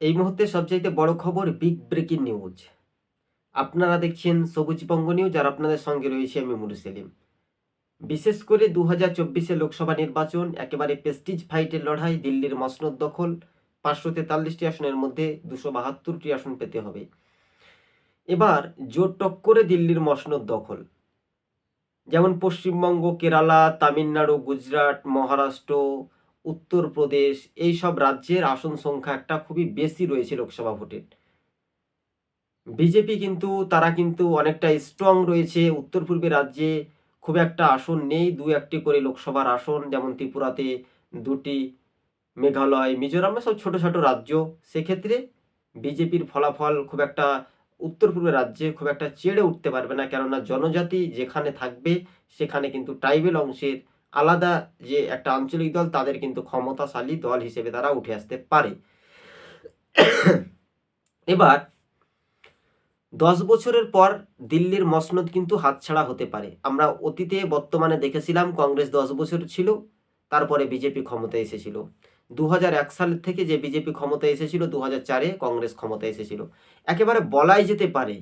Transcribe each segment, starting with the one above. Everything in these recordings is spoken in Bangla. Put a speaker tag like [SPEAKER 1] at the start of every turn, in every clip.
[SPEAKER 1] এই মুহূর্তে সবচাইতে বড় খবর বিগ ব্রেকিং নিউজ। আপনারা দেখছেন সবুজবঙ্গ নিউজ আর আপনাদের সঙ্গে রয়েছে আমি মুরু সেলিম। বিশেষ করে দু হাজার চব্বিশে লোকসভা নির্বাচন, একেবারে প্রেস্টিজ ফাইটের লড়াই, দিল্লির মসনদ দখল, পাঁচশো তেতাল্লিশটি আসনের মধ্যে দুশো বাহাত্তরটি আসন পেতে হবে। এবার জোর টক্করে দিল্লির মসনদ দখল। যেমন পশ্চিমবঙ্গ, কেরালা, তামিলনাড়ু, গুজরাট, মহারাষ্ট্র উত্তরপ্রদেশ এই সব রাজ্যের আসন সংখ্যা একটা খুবই বেশি রয়েছে লোকসভা ভোটের বিজেপি কিন্তু, তারা কিন্তু অনেকটা স্ট্রং রয়েছে। উত্তর পূর্বে রাজ্যে খুব একটা আসন নেই, দু একটি করে লোকসভার আসন, যেমন ত্রিপুরাতে দুটি, মেঘালয়, মিজোরামে সব ছোট ছোট রাজ্য। সেক্ষেত্রে বিজেপির ফলাফল খুব একটা উত্তর পূর্বের রাজ্যে খুব একটা চেড়ে উঠতে পারবে না। কেননা জনজাতি যেখানে থাকবে, সেখানে কিন্তু ট্রাইবেল অংশের আলাদা যে একটা আঞ্চলিক দল, তাদের কিন্তু ক্ষমতাশালী দল হিসেবে তারা উঠে আসতে পারে। এবার, দশ বছরের পর দিল্লির মসনদ কিন্তু হাতছাড়া হতে পারে। আমরা অতীতে বর্তমানে দেখেছিলাম কংগ্রেস দশ বছর ছিল, তারপরে বিজেপি ক্ষমতায় এসেছিল। দু হাজার এক সালের থেকে যে বিজেপি ক্ষমতায় এসেছিল দু হাজার চারে কংগ্রেস ক্ষমতায় এসেছিল। একেবারে বলাই যেতে পারে,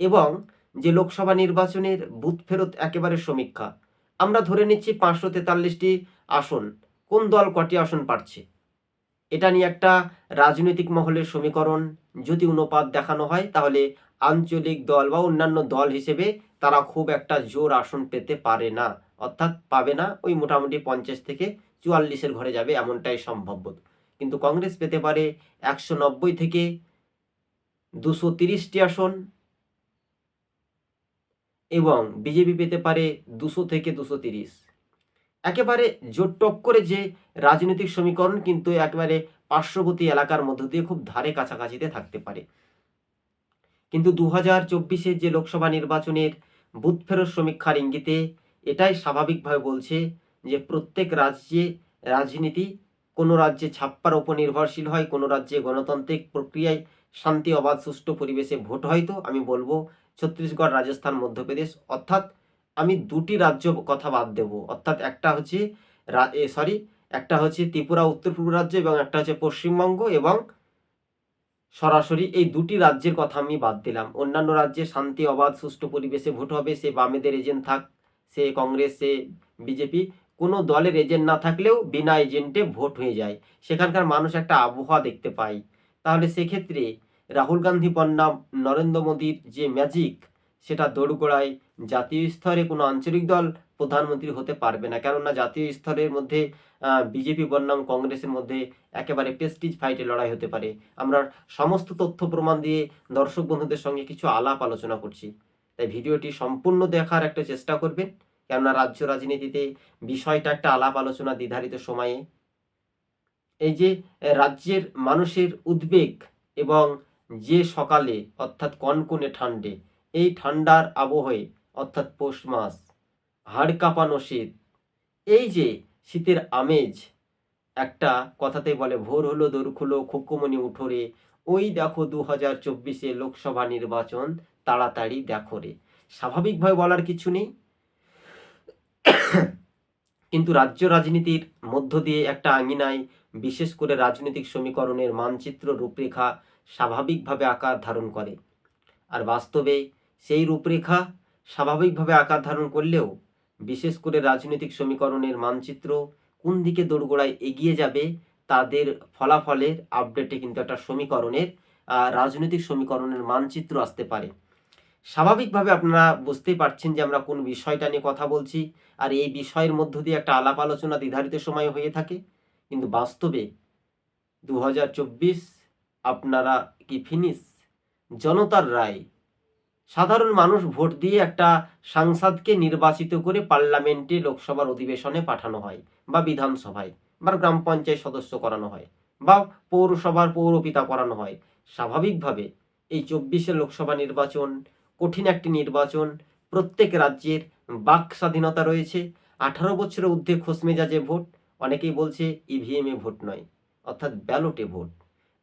[SPEAKER 1] এবং যে লোকসভা নির্বাচনের বুথ ফেরত একেবারে সমীক্ষা। আমরা ধরে নিচ্ছি পাঁচশো তেতাল্লিশটি আসন। কোন দল কটি আসন পাচ্ছে এটা নিয়ে একটা রাজনৈতিক মহলের সমীকরণ। যদি অনুপাত দেখানো হয়, তাহলে আঞ্চলিক দল বা অন্যান্য দল হিসেবে তারা খুব একটা জোর আসন পেতে পারে না। অর্থাৎ পাবে না, ওই মোটামুটি পঞ্চাশ থেকে চুয়াল্লিশের ঘরে যাবে এমনটাই সম্ভাব্য। কিন্তু কংগ্রেস পেতে পারে একশো নব্বই থেকে দুশো তিরিশটি আসন। এবং বিজেপি পেতে পারে দুশো থেকে দুশো তিরিশ। একেবারে জোর টক্করে যে রাজনৈতিক সমীকরণ কিন্তু একেবারে পার্শ্ববর্তী এলাকার মধ্য দিয়ে খুব ধারে কাছাকাছিতে থাকতে পারে। কিন্তু দু হাজার চব্বিশে যে লোকসভা নির্বাচনের বুথ ফেরত সমীক্ষার ইঙ্গিতে এটাই স্বাভাবিকভাবে বলছে যে প্রত্যেক রাজ্যে রাজনীতি কোনো রাজ্যে ছাপ্পার ওপর নির্ভরশীল হয়, কোনো রাজ্যে গণতান্ত্রিক প্রক্রিয়ায় শান্তি অবাধ সুষ্ঠু পরিবেশে ভোট হয়তো আমি বলব ছত্তিশগড় রাজস্থান, মধ্যপ্রদেশ। অর্থাৎ আমি দুটি রাজ্য কথা বাদ দেব। অর্থাৎ একটা হচ্ছে সরি একটা হচ্ছে ত্রিপুরা উত্তর পূর্ব রাজ্য এবং একটা হচ্ছে পশ্চিমবঙ্গ এবং সরাসরি এই দুটি রাজ্যের কথা আমি বাদ দিলাম। অন্যান্য রাজ্যে শান্তি, অবাধ, সুষ্ঠু পরিবেশে ভোট হবে, সে বামেদের এজেন্ট থাক, সে কংগ্রেস, সে বিজেপি, কোনো দলের এজেন্ট না থাকলেও বিনা এজেন্টে ভোট হয়ে যায়। সেখানকার মানুষ একটা আবহাওয়া দেখতে পায়। তাহলে সেক্ষেত্রে রাহুল গান্ধী বন্যা নরেন্দ্র মোদীর যে ম্যাজিক, সেটা দোরগোড়ায় জাতীয় স্তরে কোনো আঞ্চলিক দল প্রধানমন্ত্রী হতে পারবে না। কেননা জাতীয় স্তরের মধ্যে বিজেপি বনাম কংগ্রেসের মধ্যে একেবারে প্রেস্টিজ ফাইটে লড়াই হতে পারে। আমরা সমস্ত তথ্য প্রমাণ দিয়ে দর্শক বন্ধুদের সঙ্গে কিছু আলাপ আলোচনা করছি। তাই ভিডিওটি সম্পূর্ণ দেখার একটা চেষ্টা করবেন। কেননা রাজ্য রাজনীতিতে বিষয়টা একটা আলাপ আলোচনা নির্ধারিত সময়ে। এই যে রাজ্যের মানুষের উদ্বেগ এবং যে সকালে, অর্থাৎ কনকনে ঠান্ডে এই ঠান্ডার আবহে, অর্থাৎ পৌষ মাস, হাড় কাঁপানো শীত। এই যে শীতের আমেজ, একটা কথাতে বলে, ভোর হলো, দোর খুলো, খুকুমনি উঠোরে ওই দেখো দু হাজার চব্বিশে লোকসভা নির্বাচন, তাড়াতাড়ি দেখো রে। স্বাভাবিকভাবে বলার কিছু নেই। কিন্তু রাজ্য রাজনীতির মধ্য দিয়ে একটা আঙিনায়, বিশেষ করে রাজনৈতিক সমীকরণের মানচিত্র রূপরেখা স্বাভাবিকভাবে আকার ধারণ করে। আর বাস্তবে সেই রূপরেখা স্বাভাবিকভাবে আকার ধারণ করলেও বিশেষ করে রাজনৈতিক সমীকরণের মানচিত্র কোন দিকে দোরগোড়ায় এগিয়ে যাবে তাদের ফলাফলের আপডেটে কিন্তু একটা সমীকরণের রাজনৈতিক সমীকরণের মানচিত্র আসতে পারে। স্বাভাবিকভাবে আপনারা বুঝতেই পারছেন যে আমরা কোন বিষয়টা নিয়ে কথা বলছি, আর এই বিষয়ের মধ্য দিয়ে একটা আলাপ আলোচনা নির্ধারিত সময় হয়ে থাকে। কিন্তু বাস্তবে দু হাজার চব্বিশ আপনারা কি ফিনিশ? জনতার রায়। সাধারণ মানুষ ভোট দিয়ে একটা সাংসদকে নির্বাচিত করে পার্লামেন্টে লোকসভার অধিবেশনে পাঠানো হয় বা বিধানসভায় বা গ্রাম পঞ্চায়েত সদস্য করানো হয় বা পৌরসভার পৌরপিতা করানো হয়। স্বাভাবিকভাবে এই চব্বিশে লোকসভা নির্বাচন কঠিন একটি নির্বাচন। প্রত্যেক রাজ্যের বাক স্বাধীনতা রয়েছে। আঠারো বছরের ঊর্ধ্বে খোসমেজাজে ভোট। অনেকেই বলছে ইভিএমে ভোট নয়, অর্থাৎ ব্যালটে ভোট।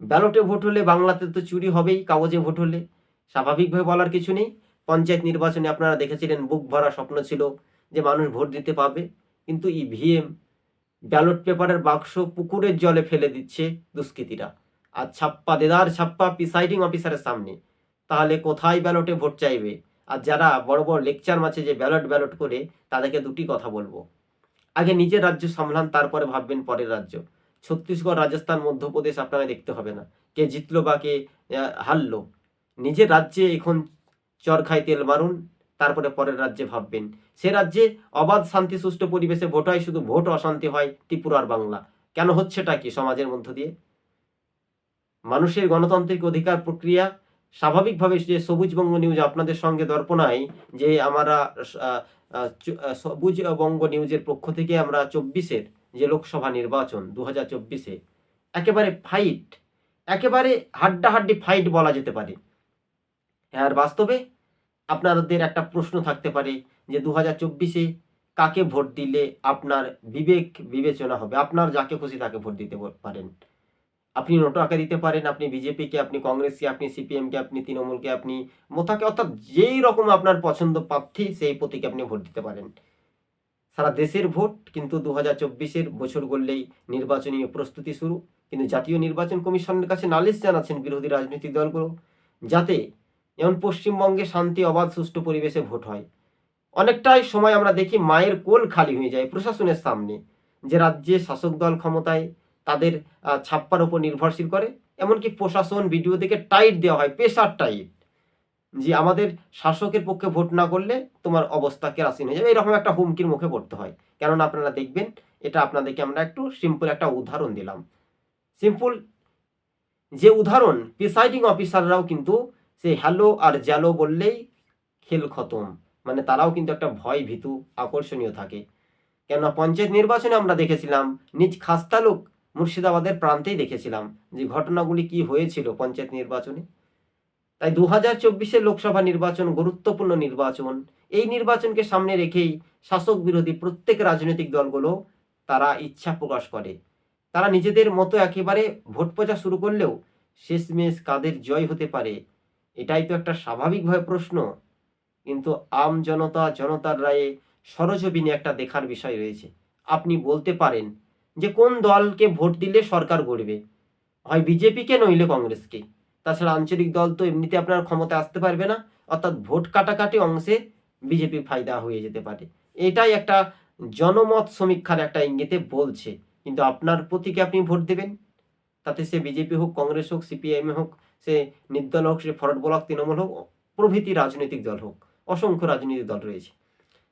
[SPEAKER 1] ব্যালটে ভোট হলে বাংলাতে তো চুরি হবেই, কাগজে ভোট হলে। স্বাভাবিকভাবে বলার কিছু নেই। পঞ্চায়েত নির্বাচনে আপনারা দেখেছিলেন, বুক ভরা স্বপ্ন ছিল যে মানুষ ভোট দিতে পাবে কিন্তু ইভিএম ব্যালট পেপারের বাক্স পুকুরের জলে ফেলে দিচ্ছে দুষ্কৃতীরা। আর ছাপ্পা, দেদার ছাপ্পা প্রিসাইডিং অফিসারের সামনে। তাহলে কোথায় ব্যালটে ভোট চাইবে? আর যারা বড় বড় লেকচার মাছে যে ব্যালট ব্যালট করে, তাদেরকে দুটি কথা বলব। আগে নিজের রাজ্য সামলান, তারপরে ভাববেন পরের রাজ্য। ছত্তিশগড় রাজস্থান মধ্যপ্রদেশ আপনারা দেখতে হবে না। কে জিতলো বা কে হারলো নিজের রাজ্যে এখন চর খাই তেল মারুন তারপরে পরের রাজ্যে ভাববেন। সে রাজ্যে অবাধ শান্তি সুষ্ঠু পরিবেশে ভোট হয় শুধু ভোট অশান্তি হয় ত্রিপুরা আর বাংলা। কেন হচ্ছেটা কি সমাজের মধ্য দিয়ে? মানুষের গণতান্ত্রিক অধিকার প্রক্রিয়া স্বাভাবিকভাবে যে সবুজ বঙ্গ নিউজ আপনাদের সঙ্গে দর্পণায় যে আমরা আহ, আহ, চ- আহ, সবুজ বঙ্গ নিউজের পক্ষ থেকে আমরা চব্বিশের যে লোকসভা নির্বাচন দু হাজার চব্বিশে, একেবারে ফাইট একেবারে হাড্ডাহাড্ডি ফাইট বলা যেতে পারে। আর বাস্তবে আপনাদের একটা প্রশ্ন থাকতে পারে যে দু হাজার চব্বিশে কাকে ভোট দিলে আপনার বিবেক বিবেচনা হবে? আপনার যাকে খুশি তাকে ভোট দিতে পারেন। আপনি নোটো নোটাকে দিতে পারেন, আপনি বিজেপিকে, আপনি কংগ্রেসকে, আপনি সিপিএমকে, আপনি তৃণমূলকে, আপনি মোথাকে, অর্থাৎ যেই রকম আপনার পছন্দ প্রার্থী, সেই প্রতীকে আপনি ভোট দিতে পারেন। সারা দেশের ভোট কিন্তু দু হাজার চব্বিশের বছর গড়লেই নির্বাচনী প্রস্তুতি শুরু। কিন্তু জাতীয় নির্বাচন কমিশনের কাছে নালিশ জানাচ্ছেন বিরোধী রাজনৈতিক দলগুলো, যাতে যেমন পশ্চিমবঙ্গে শান্তি, অবাধ, সুষ্ঠু পরিবেশে ভোট হয়। অনেকটাই সময় আমরা দেখি মায়ের কোল খালি হয়ে যায় প্রশাসনের সামনে, যে রাজ্যে শাসক দল ক্ষমতায় তাদের ছাপ্পার উপর নির্ভরশীল করে। এমনকি প্রশাসন ভিডিও থেকে টাইট দেওয়া হয় প্রেশার টাইট। যে আমাদের শাসকের পক্ষে ভোট না করলে তোমার অবস্থা কেরাসিন হয়ে যাবে। এরকম একটা হুমকির মুখে পড়তে হয়। কেননা আপনারা দেখবেন, এটা আপনাদেরকে আমরা একটু সিম্পল একটা উদাহরণ দিলাম। সিম্পল যে উদাহরণ প্রিসাইডিং অফিসাররাও কিন্তু সে হ্যালো আর জ্যালো বললেই খেল খতম। মানে তারাও কিন্তু একটা ভয় ভীতু, আকর্ষণীয় থাকে। কেননা পঞ্চায়েত নির্বাচনে আমরা দেখেছিলাম, নিজ খাস্তালুক মুর্শিদাবাদের প্রান্তেই দেখেছিলাম যে ঘটনাগুলি কি হয়েছিল পঞ্চায়েত নির্বাচনে। তাই দু হাজার চব্বিশের লোকসভা নির্বাচন গুরুত্বপূর্ণ নির্বাচন। এই নির্বাচনকে সামনে রেখেই শাসক বিরোধী প্রত্যেক রাজনৈতিক দলগুলো তারা ইচ্ছা প্রকাশ করে। তারা নিজেদের মতো একেবারে ভোট প্রচার শুরু করলেও শেষমেশ কাদের জয় হতে পারে, এটাই তো একটা স্বাভাবিকভাবে প্রশ্ন। কিন্তু আম জনতা, জনতার রায়ে সরজমিনে একটা দেখার বিষয় রয়েছে। আপনি বলতে পারেন যে কোন দলকে ভোট দিলে সরকার গড়বে? হয় বিজেপিকে নইলে কংগ্রেসকে? তাছাড়া আঞ্চলিক দল তো এমনিতে আপনার ক্ষমতায় আসতে পারবে না, অর্থাৎ ভোট কাটাকাটি অংশে বিজেপি ফায়দা হয়ে যেতে পারে। এটাই একটা জনমত সমীক্ষার একটা ইঙ্গিতে বলছে। কিন্তু আপনার প্রতীকে আপনি ভোট দেবেন? তাতে সে বিজেপি হোক, কংগ্রেস হোক, সিপিআইএম হোক, সে নির্দল হোক, সে ফরওয়ার্ড ব্লক, তৃণমূল হোক, প্রভৃতি রাজনৈতিক দল হোক, অসংখ্য রাজনৈতিক দল রয়েছে।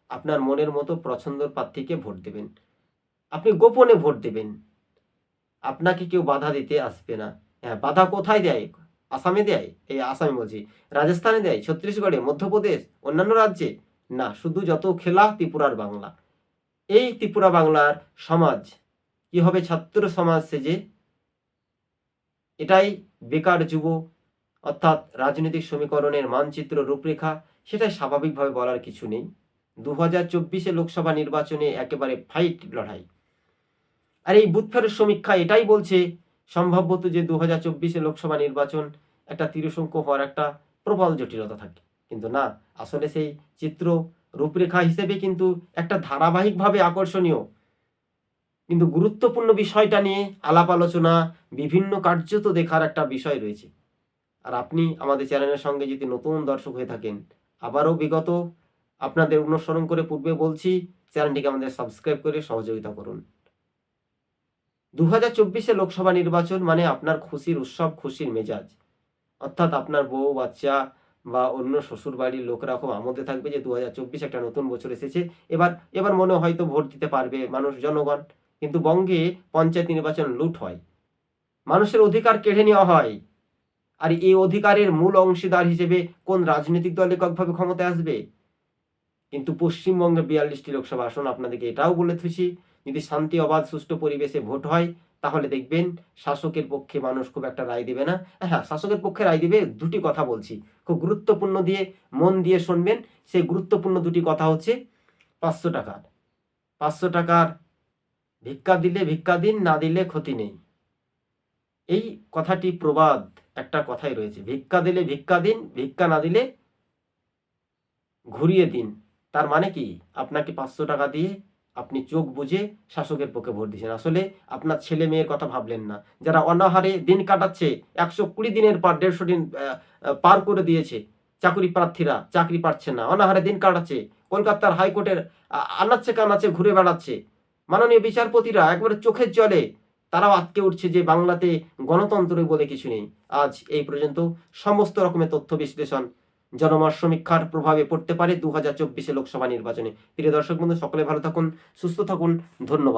[SPEAKER 1] আপনার মনের মতো পছন্দের প্রার্থীকে ভোট দেবেন। আপনি গোপনে ভোট দেবেন। আপনাকে কেউ বাধা দিতে আসবে না। হ্যাঁ বাধা কোথায় দেয়? আসামে দেয়, এই আসামে বলছি। রাজস্থানে দেয়, ছত্তিশগড়ে, মধ্যপ্রদেশ, অন্যান্য রাজ্যে? না, শুধু যত খেলা ত্রিপুরার বাংলা। এই ত্রিপুরা বাংলার সমাজ, কি হবে ছাত্র সমাজ সেজে এটাই বেকার যুব, অর্থাৎ রাজনৈতিক সমীকরণের মানচিত্র রূপরেখা, সেটাই স্বাভাবিকভাবে বলার কিছু নেই। দু হাজার চব্বিশে লোকসভা নির্বাচনে একেবারে ফাইট লড়াই। আর এই বুথফের সমীক্ষা এটাই বলছে সম্ভবত যে দু হাজার চব্বিশে লোকসভা নির্বাচন, একটা তিরসংখ্য হওয়ার একটা প্রবল জটিলতা থাকে। কিন্তু না, আসলে সেই চিত্র রূপরেখা হিসেবে কিন্তু একটা ধারাবাহিকভাবে আকর্ষণীয়। কিন্তু গুরুত্বপূর্ণ বিষয়টা নিয়ে আলাপ আলোচনা, বিভিন্ন কার্য তো দেখার একটা বিষয় রয়েছে। আর আপনি আমাদের চ্যানেলের সঙ্গে যদি নতুন দর্শক হয়ে থাকেন, আবারও বিগত আপনাদের অনুসরণ করে পূর্বে বলছি, চ্যানেলটিকে আমাদের সাবস্ক্রাইব করে সহযোগিতা করুন। দু হাজার চব্বিশে লোকসভা নির্বাচন মানে আপনার খুশির উৎসব, খুশির মেজাজ। অর্থাৎ আপনার বউ, বাচ্চা বা অন্য শ্বশুর বাড়ির লোকরা খুব আমোদে থাকবে যে দু হাজার চব্বিশ একটা নতুন বছর এসেছে। এবার এবার মনে হয়তো ভোট দিতে পারবে মানুষ, জনগণ। কিন্তু বঙ্গে পঞ্চায়েত নির্বাচন লুট হয়। মানুষের অধিকার কেড়ে নেওয়া হয়। আর এই অধিকারের মূল অংশীদার হিসেবে কোন রাজনৈতিক দল এককভাবে ক্ষমতায় আসবে? কিন্তু পশ্চিমবঙ্গে বিয়াল্লিশটি লোকসভা আসন আপনাদেরকে এটাও বলে থুছি যদি শান্তি, অবাধ, সুষ্ঠু পরিবেশে ভোট হয়, তাহলে দেখবেন শাসকের পক্ষে মানুষ খুব একটা রায় দেবে না। হ্যাঁ শাসকের পক্ষে রায় দিবে দুটি কথা বলছি। খুব গুরুত্বপূর্ণ দিয়ে মন দিয়ে শুনবেন। সেই গুরুত্বপূর্ণ দুটি কথা হচ্ছে পাঁচশো টাকার। পাঁচশো টাকার ভিক্ষা দিলে ভিক্ষা দিন, না দিলে ক্ষতি নেই। এই কথাটি প্রবাদ একটা কথাই রয়েছে। ভিক্ষা দিলে ভিক্ষা দিন, ভিক্ষা না দিলে ঘুরিয়ে দিন। তার মানে কি? আপনাকে পাঁচশো টাকা দিয়ে আপনি চোখ বুঝে শাসকের পক্ষে ভোট দিয়েছেন। আসলে আপনার ছেলে মেয়ের কথা ভাবলেন না। যারা অনাহারে দিন কাটাচ্ছে, একশো কুড়ি দিনের পর দেড়শো দিন পার করে দিয়েছে, চাকরি প্রার্থীরা চাকরি পাচ্ছে না, অনাহারে দিন কাটাচ্ছে, কলকাতার হাইকোর্টের আনাচ্ছে কানাচ্ছে, ঘুরে বেড়াচ্ছে। মাননীয় বিচারপতিরা একবারে চোখের জলে, তারাও আটকে উঠছে যে বাংলাতে গণতন্ত্র বলে কিছু নেই। আজ এই পর্যন্ত সমস্ত রকমের তথ্য বিশ্লেষণ জনমত সমীক্ষার প্রভাবে পড়তে পারে দু হাজার চব্বিশে লোকসভা নির্বাচনে। প্রিয় দর্শক বন্ধু, সকলে ভালো থাকুন, সুস্থ থাকুন, ধন্যবাদ।